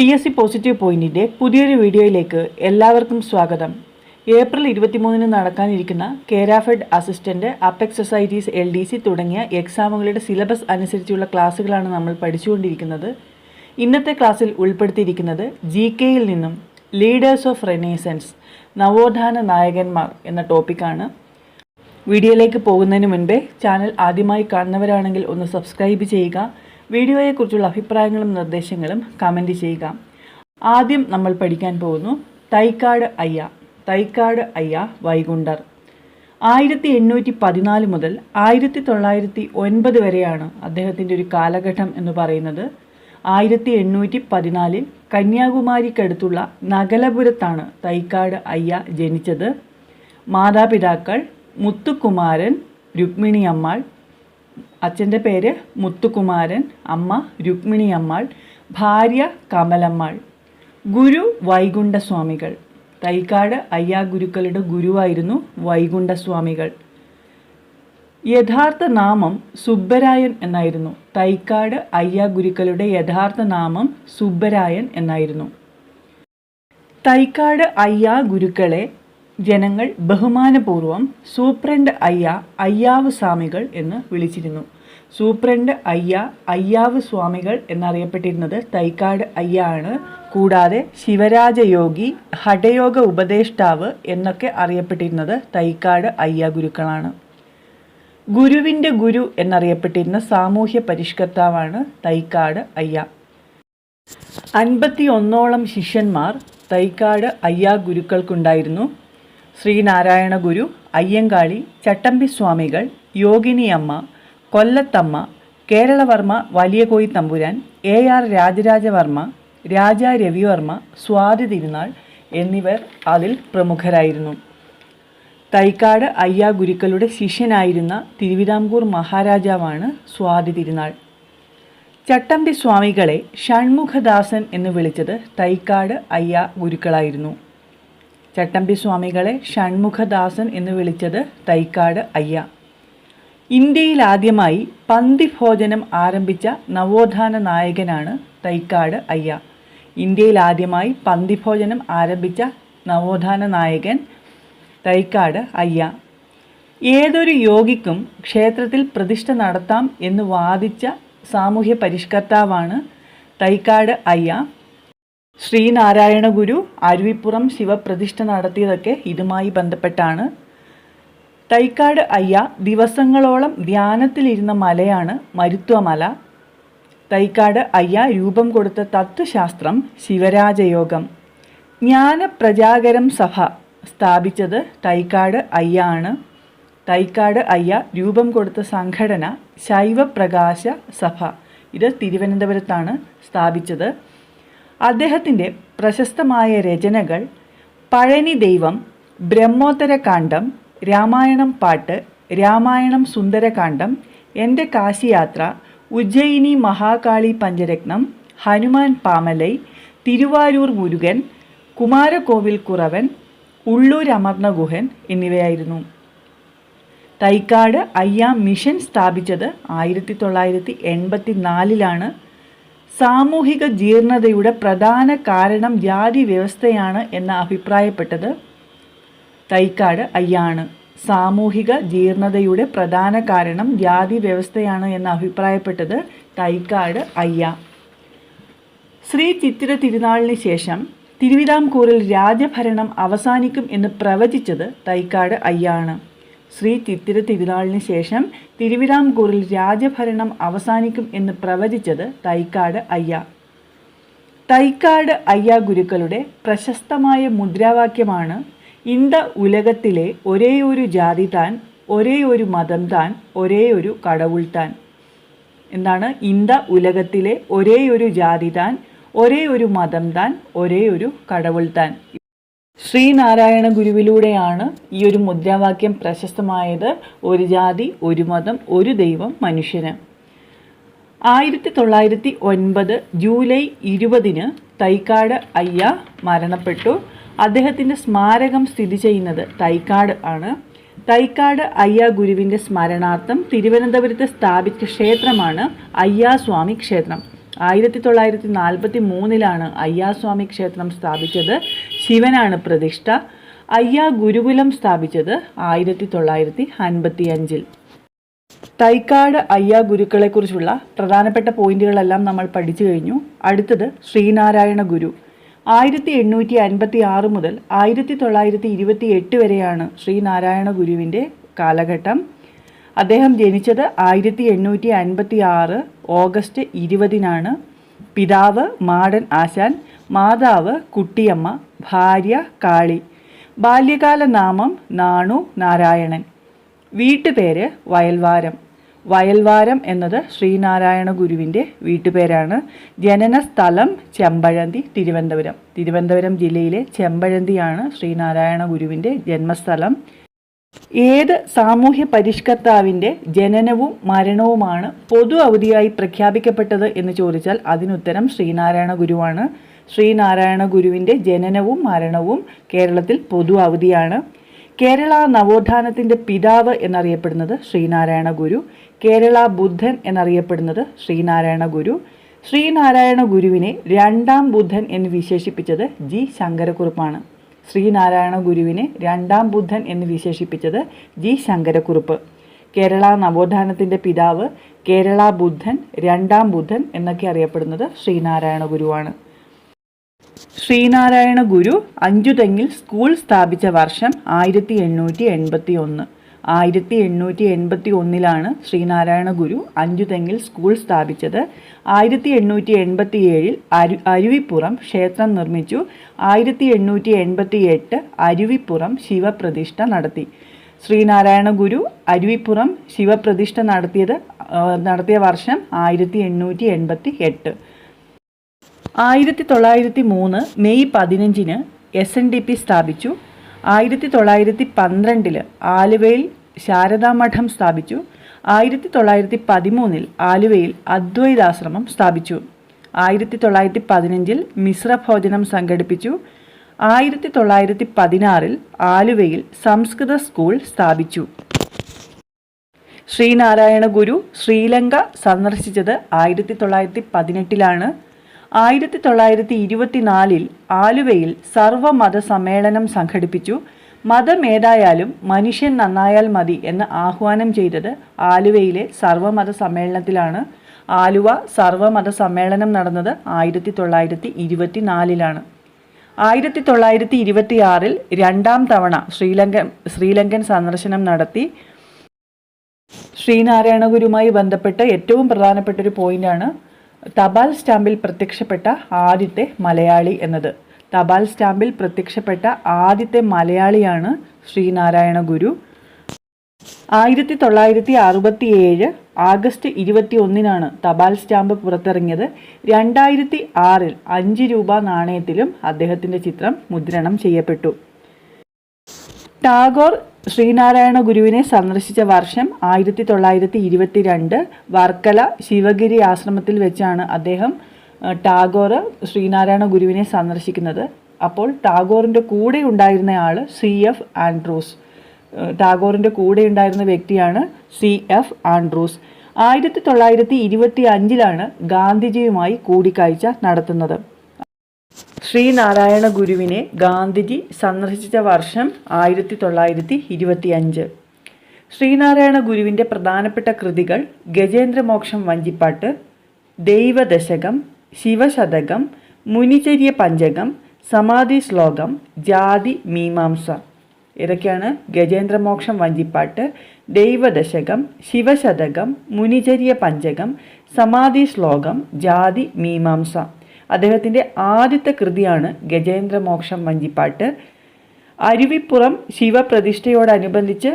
P S C positive പോയിന്റിന്റെ പുതിയൊരു വീഡിയോയിലേക്ക് എല്ലാവർക്കും സ്വാഗതം. ഏപ്രിൽ ഇരുപത്തിമൂന്നിന് നടക്കാനിരിക്കുന്ന Kerafed assistant apex societies L D C തുടങ്ങിയ എക്സാമുകളുടെ സിലബസ് അനുസരിച്ചുള്ള ക്ലാസ്സുകളാണ് നമ്മൾ പഠിച്ചുകൊണ്ടിരിക്കുന്നത്. ഇന്നത്തെ ക്ലാസ്സിൽ ഉൾപ്പെടുത്തിയിരിക്കുന്നത് ജി കെയിൽ നിന്നും ലീഡേഴ്സ് ഓഫ് റെനേസൻസ് നവോത്ഥാന നായകന്മാർ എന്ന ടോപ്പിക്കാണ് വീഡിയോയിലേക്ക് പോകുന്നതിന് മുൻപേ ചാനൽ ആദ്യമായി കാണുന്നവരാണെങ്കിൽ ഒന്ന് സബ്സ്ക്രൈബ് ചെയ്യുക. വീഡിയോയെക്കുറിച്ചുള്ള അഭിപ്രായങ്ങളും നിർദ്ദേശങ്ങളും കമന്റ് ചെയ്യുക. ആദ്യം നമ്മൾ പഠിക്കാൻ പോകുന്നു തൈക്കാട് അയ്യ തൈക്കാട് അയ്യ വൈകുണ്ടർ ആയിരത്തി എണ്ണൂറ്റി പതിനാല് മുതൽ ആയിരത്തി തൊള്ളായിരത്തി ഒൻപത് വരെയാണ് അദ്ദേഹത്തിന്റെ ഒരു കാലഘട്ടം എന്ന് പറയുന്നത്. ആയിരത്തി എണ്ണൂറ്റി പതിനാലിൽ കന്യാകുമാരിക്കടുത്തുള്ള നഗലപുരത്താണ് തൈക്കാട് അയ്യ ജനിച്ചത്. മാതാപിതാക്കൾ മുത്തുകുമാരൻ രുക്മിണി അമ്മാൾ അച്ഛന്റെ പേര് മുത്തുകുമാരൻ അമ്മ രുക്മിണി അമ്മാൾ ഭാര്യ കമലമ്മാൾ. ഗുരു വൈകുണ്ഠസ്വാമികൾ. തൈക്കാട് അയ്യാ ഗുരുക്കളുടെ ഗുരുവായിരുന്നു വൈകുണ്ഠസ്വാമികൾ. യഥാർത്ഥ നാമം സുബ്ബരായൻ എന്നായിരുന്നു. തൈക്കാട് അയ്യാ ഗുരുക്കളുടെ യഥാർത്ഥ നാമം സുബ്ബരായൻ എന്നായിരുന്നു. തൈക്കാട് അയ്യാ ഗുരുക്കളെ ജനങ്ങൾ ബഹുമാനപൂർവം സൂപ്രണ്ട് അയ്യ അയ്യാവ് സ്വാമികൾ എന്ന് വിളിച്ചിരുന്നു. സൂപ്രണ്ട് അയ്യ അയ്യാവ് സ്വാമികൾ എന്നറിയപ്പെട്ടിരുന്നത് തൈക്കാട് അയ്യ ആണ് കൂടാതെ ശിവരാജയോഗി ഹഠയോഗ ഉപദേഷ്ടാവ് എന്നൊക്കെ അറിയപ്പെട്ടിരുന്നത് തൈക്കാട് അയ്യ ഗുരുക്കളാണ്. ഗുരുവിന്റെ ഗുരു എന്നറിയപ്പെട്ടിരുന്ന സാമൂഹ്യ പരിഷ്കർത്താവാണ് തൈക്കാട് അയ്യ. അൻപത്തി ഒന്നോളം ശിഷ്യന്മാർ തൈക്കാട് അയ്യാ ഗുരുക്കൾക്കുണ്ടായിരുന്നു. ശ്രീനാരായണ ഗുരു അയ്യങ്കാളി ചട്ടമ്പി സ്വാമികൾ യോഗിനിയമ്മ കൊല്ലത്തമ്മ കേരളവർമ്മ വലിയ കോയി തമ്പുരാൻ എ ആർ രാജരാജവർമ്മ രാജ രവിവർമ്മ സ്വാതി തിരുനാൾ എന്നിവർ അതിൽ പ്രമുഖരായിരുന്നു. തൈക്കാട് അയ്യാ ഗുരുക്കളുടെ ശിഷ്യനായിരുന്ന തിരുവിതാംകൂർ മഹാരാജാവാണ് സ്വാതി തിരുനാൾ. ചട്ടമ്പി സ്വാമികളെ ഷൺമുഖദാസൻ എന്ന് വിളിച്ചത് തൈക്കാട് അയ്യാ ഗുരുക്കളായിരുന്നു. ചട്ടമ്പി സ്വാമികളെ ഷൺമുഖദാസൻ എന്ന് വിളിച്ചത് തൈക്കാട് അയ്യ. ഇന്ത്യയിൽ ആദ്യമായി പന്തിഭോജനം ആരംഭിച്ച നവോത്ഥാന നായകനാണ് തൈക്കാട് അയ്യ. ഇന്ത്യയിൽ ആദ്യമായി പന്തിഭോജനം ആരംഭിച്ച നവോത്ഥാന നായകൻ തൈക്കാട് അയ്യ. ഏതൊരു യോഗിക്കും ക്ഷേത്രത്തിൽ പ്രതിഷ്ഠ നടത്താം എന്ന് വാദിച്ച സാമൂഹ്യ പരിഷ്കർത്താവാണ് തൈക്കാട് അയ്യ. ശ്രീനാരായണ ഗുരു അരുവിപ്പുറം ശിവപ്രതിഷ്ഠ നടത്തിയതൊക്കെ ഇതുമായി ബന്ധപ്പെട്ടാണ്. തൈക്കാട് അയ്യ ദിവസങ്ങളോളം ധ്യാനത്തിലിരുന്ന മലയാണ് മരുത്വമല. തൈക്കാട് അയ്യ രൂപം കൊടുത്ത തത്വശാസ്ത്രം ശിവരാജയോഗം. ജ്ഞാനപ്രജാകരം സഭ സ്ഥാപിച്ചത് തൈക്കാട് അയ്യ ആണ്. തൈക്കാട് അയ്യ രൂപം കൊടുത്ത സംഘടന ശൈവപ്രകാശ സഭ. ഇത് തിരുവനന്തപുരത്താണ് സ്ഥാപിച്ചത്. അദ്ദേഹത്തിന്റെ പ്രശസ്തമായ രചനകൾ പഴനി ദൈവം ബ്രഹ്മോത്തരകാന്ഡം രാമായണം പാട്ട് രാമായണം സുന്ദരകാന്ഡം എന്റെ കാശിയാത്ര ഉജ്ജയിനി മഹാകാളി പഞ്ചരത്നം ഹനുമാൻ പാമലൈ തിരുവാരൂർ മുരുകൻ കുമാരകോവിൽ കുറവൻ ഉള്ളൂർ അമർണഗുഹൻ എന്നിവയായിരുന്നു. തൈക്കാട് അയ്യാം മിഷൻ സ്ഥാപിച്ചത് ആയിരത്തി തൊള്ളായിരത്തി എൺപത്തി നാലിലാണ് സാമൂഹിക ജീർണതയുടെ പ്രധാന കാരണം ജാതി വ്യവസ്ഥയാണ് എന്ന് അഭിപ്രായപ്പെട്ടത് തൈക്കാട് അയ്യാണ്. സാമൂഹിക ജീർണതയുടെ പ്രധാന കാരണം ജാതി വ്യവസ്ഥയാണ് എന്ന് അഭിപ്രായപ്പെട്ടത് തൈക്കാട് അയ്യ. ശ്രീ ചിത്തിര തിരുനാളിന് ശേഷം തിരുവിതാംകൂറിൽ രാജഭരണം അവസാനിക്കും എന്ന് പ്രവചിച്ചത് തൈക്കാട് അയ്യാണ്. ശ്രീ ചിത്തിര തിരുനാളിന് ശേഷം തിരുവിതാംകൂറിൽ രാജഭരണം അവസാനിക്കും എന്ന് പ്രവചിച്ചത് തൈക്കാട് അയ്യ. തൈക്കാട് അയ്യ ഗുരുക്കളുടെ പ്രശസ്തമായ മുദ്രാവാക്യമാണ് ഇന്ത ഉലകത്തിലെ ഒരേയൊരു ജാതി താൻ ഒരേയൊരു മതം താൻ ഒരേയൊരു കടവുൾ താൻ എന്താണ്? ഇന്ത ഉലകത്തിലെ ഒരേയൊരു ജാതി താൻ ഒരേ ഒരു മതം താൻ ഒരേ ഒരു കടവുൾ താൻ ശ്രീനാരായണ ഗുരുവിലൂടെയാണ് ഈ ഒരു മുദ്രാവാക്യം പ്രശസ്തമായത്. ഒരു ജാതി ഒരു മതം ഒരു ദൈവം മനുഷ്യന്. ആയിരത്തി തൊള്ളായിരത്തി ഒൻപത് ജൂലൈ ഇരുപതിന് തൈക്കാട് അയ്യ മരണപ്പെട്ടു. അദ്ദേഹത്തിന്റെ സ്മാരകം സ്ഥിതി ചെയ്യുന്നത് തൈക്കാട് ആണ്. തൈക്കാട് അയ്യ ഗുരുവിന്റെ സ്മരണാർത്ഥം തിരുവനന്തപുരത്ത് സ്ഥാപിച്ച ക്ഷേത്രമാണ് അയ്യാസ്വാമി ക്ഷേത്രം. ആയിരത്തി തൊള്ളായിരത്തി നാൽപ്പത്തി മൂന്നിലാണ് അയ്യാസ്വാമി ക്ഷേത്രം സ്ഥാപിച്ചത്. ശിവനാണ് പ്രതിഷ്ഠ. അയ്യ ഗുരുകുലം സ്ഥാപിച്ചത് ആയിരത്തി തൊള്ളായിരത്തി അൻപത്തി അഞ്ചിൽ തൈക്കാട് അയ്യ ഗുരുക്കളെക്കുറിച്ചുള്ള പ്രധാനപ്പെട്ട പോയിന്റുകളെല്ലാം നമ്മൾ പഠിച്ചു കഴിഞ്ഞു. അടുത്തത് ശ്രീനാരായണ ഗുരു. ആയിരത്തി എണ്ണൂറ്റി അൻപത്തി ആറ് മുതൽ ആയിരത്തി തൊള്ളായിരത്തി ഇരുപത്തി എട്ട് വരെയാണ് ശ്രീനാരായണ ഗുരുവിന്റെ കാലഘട്ടം. അദ്ദേഹം ജനിച്ചത് ആയിരത്തി എണ്ണൂറ്റി അൻപത്തി ആറ് ഓഗസ്റ്റ് ഇരുപതിനാണ്. പിതാവ് മാടൻ ആശാൻ മാതാവ് കുട്ടിയമ്മ ഭാര്യ കാളി. ബാല്യകാല നാമം നാണു നാരായണൻ. വീട്ടുപേര് വയൽവാരം. വയൽവാരം എന്നത് ശ്രീനാരായണ ഗുരുവിന്റെ വീട്ടുപേരാണ്. ജനന സ്ഥലം ചെമ്പഴന്തി തിരുവനന്തപുരം. തിരുവനന്തപുരം ജില്ലയിലെ ചെമ്പഴന്തിയാണ് ശ്രീനാരായണ ഗുരുവിന്റെ ജന്മസ്ഥലം. ഏത് സാമൂഹ്യ പരിഷ്കർത്താവിന്റെ ജനനവും മരണവുമാണ് പൊതു അവധിയായി പ്രഖ്യാപിക്കപ്പെട്ടത് എന്ന് ചോദിച്ചാൽ അതിനുത്തരം ശ്രീനാരായണ ഗുരുവാണ് ശ്രീനാരായണ ഗുരുവിന്റെ ജനനവും മരണവും കേരളത്തിൽ പൊതു അവധിയാണ്. കേരള നവോത്ഥാനത്തിന്റെ പിതാവ് എന്നറിയപ്പെടുന്നത് ശ്രീനാരായണ ഗുരു. കേരള ബുദ്ധൻ എന്നറിയപ്പെടുന്നത് ശ്രീനാരായണ ഗുരു. ശ്രീനാരായണ ഗുരുവിനെ രണ്ടാം ബുദ്ധൻ എന്ന് വിശേഷിപ്പിച്ചത് ജി ശങ്കരക്കുറുപ്പാണ്. ശ്രീനാരായണ ഗുരുവിനെ രണ്ടാം ബുദ്ധൻ എന്ന് വിശേഷിപ്പിച്ചത് ജി ശങ്കരക്കുറുപ്പ്. കേരള നവോത്ഥാനത്തിന്റെ പിതാവ് കേരള ബുദ്ധൻ രണ്ടാം ബുദ്ധൻ എന്നൊക്കെ അറിയപ്പെടുന്നത് ശ്രീനാരായണ ഗുരുവാണ്. ശ്രീനാരായണ ഗുരു അഞ്ചുതെങ്ങിൽ സ്കൂൾ സ്ഥാപിച്ച വർഷം ആയിരത്തി എണ്ണൂറ്റി എൺപത്തി ഒന്ന് ആയിരത്തി എണ്ണൂറ്റി എൺപത്തി ഒന്നിലാണ് ശ്രീനാരായണ ഗുരു അഞ്ചുതെങ്ങിൽ സ്കൂൾ സ്ഥാപിച്ചത്. ആയിരത്തി എണ്ണൂറ്റി എൺപത്തി ഏഴിൽ അരു അരുവിപ്പുറം ക്ഷേത്രം നിർമ്മിച്ചു. ആയിരത്തി എണ്ണൂറ്റി എൺപത്തി എട്ട് അരുവിപ്പുറം ശിവപ്രതിഷ്ഠ നടത്തി. ശ്രീനാരായണ ഗുരു അരുവിപ്പുറം ശിവപ്രതിഷ്ഠ നടത്തിയത് നടത്തിയ വർഷം ആയിരത്തി എണ്ണൂറ്റി എൺപത്തി എട്ട് ആയിരത്തി തൊള്ളായിരത്തി മൂന്ന് മെയ് പതിനഞ്ചിന് എസ് എൻ ഡി പി സ്ഥാപിച്ചു. ആയിരത്തി തൊള്ളായിരത്തി പന്ത്രണ്ടിൽ ആലുവയിൽ ശാരദാമഠം സ്ഥാപിച്ചു. ആയിരത്തി തൊള്ളായിരത്തി പതിമൂന്നിൽ ആലുവയിൽ അദ്വൈതാശ്രമം സ്ഥാപിച്ചു. ആയിരത്തി തൊള്ളായിരത്തി പതിനഞ്ചിൽ മിശ്രഭോജനം സംഘടിപ്പിച്ചു. ആയിരത്തി തൊള്ളായിരത്തി പതിനാറിൽ ആലുവയിൽ സംസ്കൃത സ്കൂൾ സ്ഥാപിച്ചു. ശ്രീനാരായണ ഗുരു ശ്രീലങ്ക സന്ദർശിച്ചത് ആയിരത്തി തൊള്ളായിരത്തി പതിനെട്ടിലാണ് ആയിരത്തി തൊള്ളായിരത്തി ഇരുപത്തിനാലിൽ ആലുവയിൽ സർവമത സമ്മേളനം സംഘടിപ്പിച്ചു. മതമേതായാലും മനുഷ്യൻ നന്നായാൽ മതി എന്ന് ആഹ്വാനം ചെയ്തത് ആലുവയിലെ സർവമത സമ്മേളനത്തിലാണ് ആലുവ സർവമത സമ്മേളനം നടന്നത് ആയിരത്തി തൊള്ളായിരത്തി ഇരുപത്തിനാലിലാണ് ആയിരത്തി തൊള്ളായിരത്തി ഇരുപത്തിയാറിൽ രണ്ടാം തവണ ശ്രീലങ്കൻ ശ്രീലങ്കൻ സന്ദർശനം നടത്തി. ശ്രീനാരായണ ഗുരുമായി ബന്ധപ്പെട്ട് ഏറ്റവും പ്രധാനപ്പെട്ട ഒരു പോയിന്റാണ് തപാൽ സ്റ്റാമ്പിൽ പ്രത്യക്ഷപ്പെട്ട ആദ്യത്തെ മലയാളി എന്നത്. തപാൽ സ്റ്റാമ്പിൽ പ്രത്യക്ഷപ്പെട്ട ആദ്യത്തെ മലയാളിയാണ് ശ്രീനാരായണ ഗുരു. ആയിരത്തി തൊള്ളായിരത്തി അറുപത്തി ഏഴ് ആഗസ്റ്റ് ഇരുപത്തി ഒന്നിനാണ് തപാൽ സ്റ്റാമ്പ് പുറത്തിറങ്ങിയത്. രണ്ടായിരത്തി ആറിൽ അഞ്ച് രൂപ നാണയത്തിലും അദ്ദേഹത്തിന്റെ ചിത്രം മുദ്രണം ചെയ്യപ്പെട്ടു. ടാഗോർ ശ്രീനാരായണ ഗുരുവിനെ സന്ദർശിച്ച വർഷം ആയിരത്തി തൊള്ളായിരത്തി ഇരുപത്തിരണ്ട് വർക്കല ശിവഗിരി ആശ്രമത്തിൽ വെച്ചാണ് അദ്ദേഹം ടാഗോർ ശ്രീനാരായണ ഗുരുവിനെ സന്ദർശിക്കുന്നത്. അപ്പോൾ ടാഗോറിന്റെ കൂടെ ഉണ്ടായിരുന്ന ആൾ സി എഫ് ആൻഡ്രൂസ്. ടാഗോറിന്റെ കൂടെ ഉണ്ടായിരുന്ന വ്യക്തിയാണ് സി എഫ് ആൻഡ്രൂസ്. ആയിരത്തി തൊള്ളായിരത്തി ഇരുപത്തി അഞ്ചിലാണ് ഗാന്ധിജിയുമായി കൂടിക്കാഴ്ച നടത്തുന്നത്. ശ്രീനാരായണ ഗുരുവിനെ ഗാന്ധിജി സന്ദർശിച്ച വർഷം ആയിരത്തി തൊള്ളായിരത്തി ഇരുപത്തി അഞ്ച് ശ്രീനാരായണ ഗുരുവിന്റെ പ്രധാനപ്പെട്ട കൃതികൾ ഗജേന്ദ്രമോക്ഷം വഞ്ചിപ്പാട്ട് ദൈവദശകം ശിവശതകം മുനിചര്യ പഞ്ചകം സമാധി ശ്ലോകം ജാതി മീമാംസ. ഇതൊക്കെയാണ് ഗജേന്ദ്രമോക്ഷം വഞ്ചിപ്പാട്ട് ദൈവദശകം ശിവശതകം മുനിചര്യ പഞ്ചകം സമാധി ശ്ലോകം ജാതി മീമാംസ. അദ്ദേഹത്തിന്റെ ആദ്യത്തെ കൃതിയാണ് ഗജേന്ദ്രമോക്ഷം വഞ്ചിപ്പാട്ട് അരുവിപ്പുറം ശിവപ്രതിഷ്ഠയോടനുബന്ധിച്ച്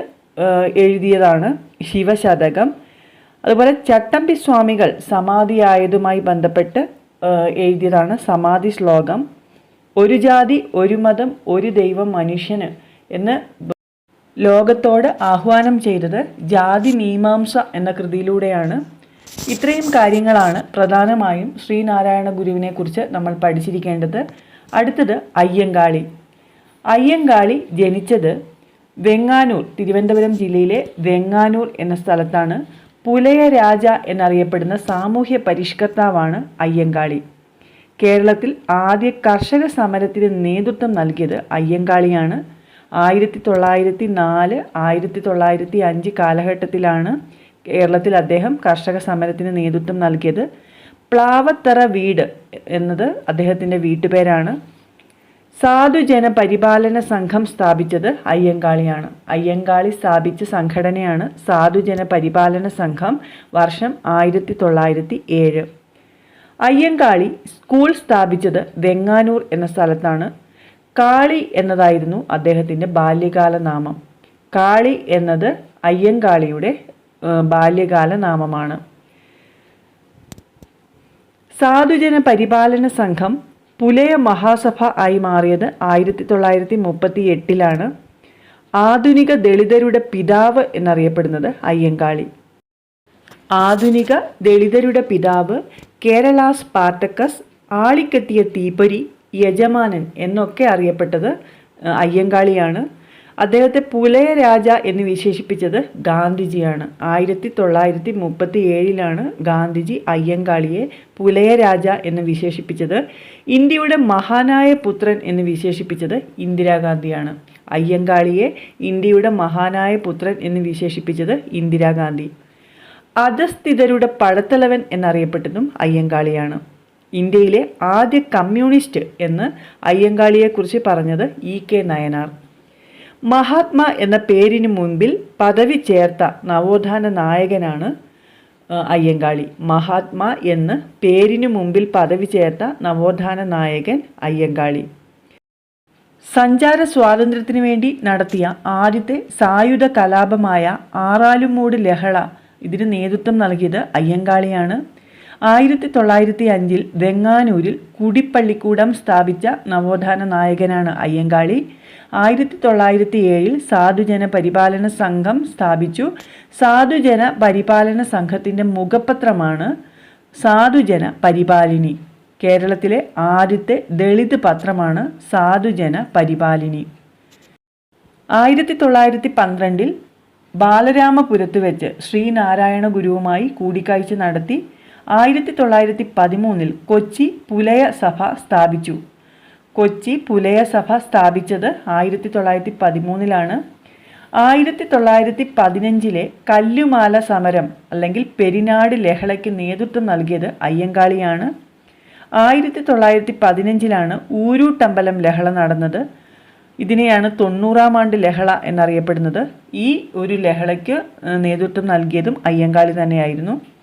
എഴുതിയതാണ് ശിവശതകം. അതുപോലെ ചട്ടമ്പി സ്വാമികൾ സമാധിയായതുമായി ബന്ധപ്പെട്ട് എഴുതിയതാണ് സമാധി ശ്ലോകം. ഒരു ജാതി ഒരു മതം ഒരു ദൈവം മനുഷ്യന് എന്ന് ലോകത്തോട് ആഹ്വാനം ചെയ്തത് ജാതി മീമാംസ എന്ന കൃതിയിലൂടെയാണ്. ഇത്രയും കാര്യങ്ങളാണ് പ്രധാനമായും ശ്രീനാരായണ ഗുരുവിനെ കുറിച്ച് നമ്മൾ പഠിച്ചിരിക്കേണ്ടത്. അടുത്തത് അയ്യങ്കാളി. അയ്യങ്കാളി ജനിച്ചത് വെങ്ങാനൂർ തിരുവനന്തപുരം ജില്ലയിലെ വെങ്ങാനൂർ എന്ന സ്ഥലത്താണ്. പുലയ രാജ എന്നറിയപ്പെടുന്ന സാമൂഹ്യ പരിഷ്കർത്താവാണ് അയ്യങ്കാളി. കേരളത്തിൽ ആദ്യ കർഷക സമരത്തിന് നേതൃത്വം നൽകിയത് അയ്യങ്കാളിയാണ്. ആയിരത്തി തൊള്ളായിരത്തി നാല് ആയിരത്തി തൊള്ളായിരത്തി അഞ്ച് കാലഘട്ടത്തിലാണ് കേരളത്തിൽ അദ്ദേഹം കർഷക സമരത്തിന് നേതൃത്വം നൽകിയത്. പ്ലാവത്തറ വീട് എന്നത് അദ്ദേഹത്തിന്റെ വീട്ടുപേരാണ്. സാധുജന പരിപാലന സംഘം സ്ഥാപിച്ചത് അയ്യങ്കാളിയാണ്. അയ്യങ്കാളി സ്ഥാപിച്ച സംഘടനയാണ് സാധുജന പരിപാലന സംഘം വർഷം ആയിരത്തി തൊള്ളായിരത്തി ഏഴ് അയ്യങ്കാളി സ്കൂൾ സ്ഥാപിച്ചത് വെങ്ങാനൂർ എന്ന സ്ഥലത്താണ്. കാളി എന്നതായിരുന്നു അദ്ദേഹത്തിന്റെ ബാല്യകാല നാമം കാളി എന്നത് അയ്യങ്കാളിയുടെ ബാല്യകാല നാമമാണ് സാധുജന പരിപാലന സംഘം പുലയ മഹാസഭ ആയി മാറിയത് ആയിരത്തി തൊള്ളായിരത്തി മുപ്പത്തി എട്ടിലാണ് ആധുനിക ദളിതരുടെ പിതാവ് എന്നറിയപ്പെടുന്നത് അയ്യങ്കാളി. ആധുനിക ദളിതരുടെ പിതാവ് കേരള സ്പാർട്ടക്കസ് ആളിക്കെത്തിയ തീപ്പരി യജമാനൻ എന്നൊക്കെ അറിയപ്പെട്ടത് അയ്യങ്കാളിയാണ്. അദ്ദേഹത്തെ പുലയ രാജ എന്ന് വിശേഷിപ്പിച്ചത് ഗാന്ധിജിയാണ്. ആയിരത്തി തൊള്ളായിരത്തി മുപ്പത്തി ഏഴിലാണ് ഗാന്ധിജി അയ്യങ്കാളിയെ പുലയ രാജ എന്ന് വിശേഷിപ്പിച്ചത്. ഇന്ത്യയുടെ മഹാനായ പുത്രൻ എന്ന് വിശേഷിപ്പിച്ചത് ഇന്ദിരാഗാന്ധിയാണ്. അയ്യങ്കാളിയെ ഇന്ത്യയുടെ മഹാനായ പുത്രൻ എന്ന് വിശേഷിപ്പിച്ചത് ഇന്ദിരാഗാന്ധി. അധസ്ഥിതരുടെ പടത്തലവൻ എന്നറിയപ്പെട്ടതും അയ്യങ്കാളിയാണ്. ഇന്ത്യയിലെ ആദ്യ കമ്മ്യൂണിസ്റ്റ് എന്ന് അയ്യങ്കാളിയെക്കുറിച്ച് പറഞ്ഞത് ഇ കെ നയനാർ. മഹാത്മാ എന്ന പേരിന് മുൻപിൽ പദവി ചേർത്ത നവോത്ഥാന നായകനാണ് അയ്യങ്കാളി. മഹാത്മാ എന്ന് പേരിന് മുമ്പിൽ പദവി ചേർത്ത നവോത്ഥാന നായകൻ അയ്യങ്കാളി. സഞ്ചാര സ്വാതന്ത്ര്യത്തിനു വേണ്ടി നടത്തിയ ആദ്യത്തെ സായുധ കലാപമായ ആറാലുമൂട് ലഹള ഇതിന് നേതൃത്വം നൽകിയത് അയ്യങ്കാളിയാണ്. ആയിരത്തി തൊള്ളായിരത്തി അഞ്ചിൽ വെങ്ങാനൂരിൽ കുടിപ്പള്ളിക്കൂടം സ്ഥാപിച്ച നവോത്ഥാന നായകനാണ് അയ്യങ്കാളി. ആയിരത്തി തൊള്ളായിരത്തി ഏഴിൽ സാധുജന പരിപാലന സംഘം സ്ഥാപിച്ചു. സാധുജന പരിപാലന സംഘത്തിന്റെ മുഖപത്രമാണ് സാധുജന പരിപാലിനി. കേരളത്തിലെ ആദ്യത്തെ ദളിത് പത്രമാണ് സാധുജന പരിപാലിനി. ആയിരത്തി തൊള്ളായിരത്തി പന്ത്രണ്ടിൽ ബാലരാമപുരത്ത് വെച്ച് ശ്രീനാരായണ ഗുരുവുമായി കൂടിക്കാഴ്ച നടത്തി ആയിരത്തി തൊള്ളായിരത്തി പതിമൂന്നിൽ കൊച്ചി പുലയ സഭ സ്ഥാപിച്ചു. കൊച്ചി പുലയ സഭ സ്ഥാപിച്ചത് ആയിരത്തി തൊള്ളായിരത്തി പതിമൂന്നിലാണ് ആയിരത്തി തൊള്ളായിരത്തി പതിനഞ്ചിലെ കല്ലുമാല സമരം അല്ലെങ്കിൽ പെരിനാട് ലഹളയ്ക്ക് നേതൃത്വം നൽകിയത് അയ്യങ്കാളിയാണ്. ആയിരത്തി തൊള്ളായിരത്തി പതിനഞ്ചിലാണ് ഊരൂട്ടമ്പലം ലഹള നടന്നത്. ഇതിനെയാണ് തൊണ്ണൂറാം ആണ്ട് ലഹള എന്നറിയപ്പെടുന്നത്. ഈ ഒരു ലഹളയ്ക്ക് നേതൃത്വം നൽകിയതും അയ്യങ്കാളി തന്നെയായിരുന്നു.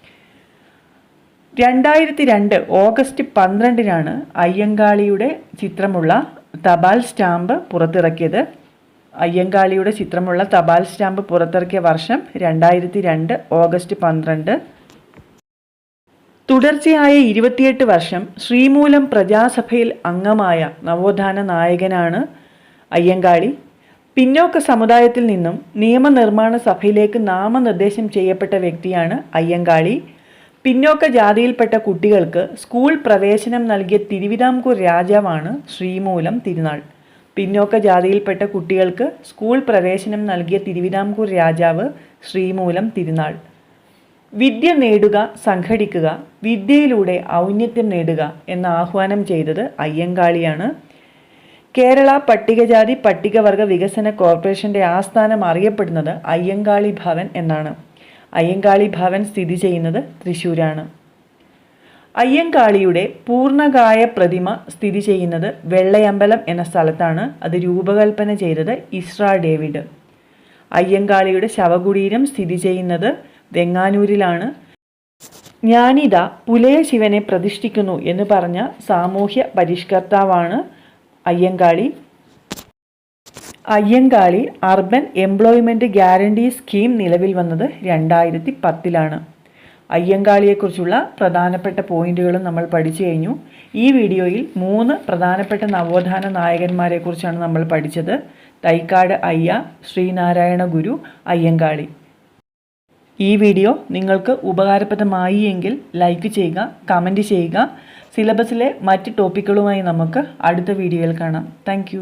രണ്ടായിരത്തി രണ്ട് ഓഗസ്റ്റ് പന്ത്രണ്ടിനാണ് അയ്യങ്കാളിയുടെ ചിത്രമുള്ള തപാൽ സ്റ്റാമ്പ് പുറത്തിറക്കിയത്. അയ്യങ്കാളിയുടെ ചിത്രമുള്ള തപാൽ സ്റ്റാമ്പ് പുറത്തിറക്കിയ വർഷം രണ്ടായിരത്തി രണ്ട് ഓഗസ്റ്റ് പന്ത്രണ്ട്. തുടർച്ചയായ ഇരുപത്തിയെട്ട് വർഷം ശ്രീമൂലം പ്രജാസഭയിൽ അംഗമായ നവോത്ഥാന നായകനാണ് അയ്യങ്കാളി. പിന്നോക്ക സമുദായത്തിൽ നിന്നും നിയമനിർമ്മാണ സഭയിലേക്ക് നാമനിർദ്ദേശം ചെയ്യപ്പെട്ട വ്യക്തിയാണ് അയ്യങ്കാളി. പിന്നോക്ക ജാതിയിൽപ്പെട്ട കുട്ടികൾക്ക് സ്കൂൾ പ്രവേശനം നൽകിയ തിരുവിതാംകൂർ രാജാവാണ് ശ്രീമൂലം തിരുനാൾ. പിന്നോക്ക ജാതിയിൽപ്പെട്ട കുട്ടികൾക്ക് സ്കൂൾ പ്രവേശനം നൽകിയ തിരുവിതാംകൂർ രാജാവ് ശ്രീമൂലം തിരുനാൾ. വിദ്യ നേടുക സംഘടിക്കുക വിദ്യയിലൂടെ ഔന്നത്യം നേടുക എന്ന ആഹ്വാനം ചെയ്തത് അയ്യങ്കാളിയാണ്. കേരള പട്ടികജാതി പട്ടികവർഗ വികസന കോർപ്പറേഷന്റെ ആസ്ഥാനം അറിയപ്പെടുന്നത് അയ്യങ്കാളി ഭവൻ എന്നാണ്. അയ്യങ്കാളി ഭവൻ സ്ഥിതി ചെയ്യുന്നത് തൃശ്ശൂരാണ്. അയ്യങ്കാളിയുടെ പൂർണകായ പ്രതിമ സ്ഥിതി ചെയ്യുന്നത് വെള്ളയമ്പലം എന്ന സ്ഥലത്താണ് അത് രൂപകൽപ്പന ചെയ്തത് ഇസ്ര ഡേവിഡ്. അയ്യങ്കാളിയുടെ ശവകുടീരം സ്ഥിതി ചെയ്യുന്നത് വെങ്ങാനൂരിലാണ്. ജ്ഞാനിത പുലയ ശിവനെ പ്രതിഷ്ഠിക്കുന്നു എന്ന് പറഞ്ഞ സാമൂഹ്യ പരിഷ്കർത്താവാണ് Ayyankali. Ayyankali urban employment guarantee scheme നിലവിൽ വന്നത് രണ്ടായിരത്തി പത്തിലാണ് അയ്യങ്കാളിയെക്കുറിച്ചുള്ള പ്രധാനപ്പെട്ട പോയിന്റുകളും നമ്മൾ പഠിച്ചു കഴിഞ്ഞു. ഈ വീഡിയോയിൽ മൂന്ന് പ്രധാനപ്പെട്ട നവോത്ഥാന നായകന്മാരെക്കുറിച്ചാണ് നമ്മൾ പഠിച്ചത്. തൈക്കാട് അയ്യ ശ്രീനാരായണ ഗുരു അയ്യങ്കാളി. ഈ വീഡിയോ നിങ്ങൾക്ക് ഉപകാരപ്രദമായി എങ്കിൽ ലൈക്ക് ചെയ്യുക കമന്റ് ചെയ്യുക. സിലബസിലെ മറ്റ് ടോപ്പിക്കുകളുമായി നമുക്ക് അടുത്ത വീഡിയോയിൽ കാണാം. താങ്ക്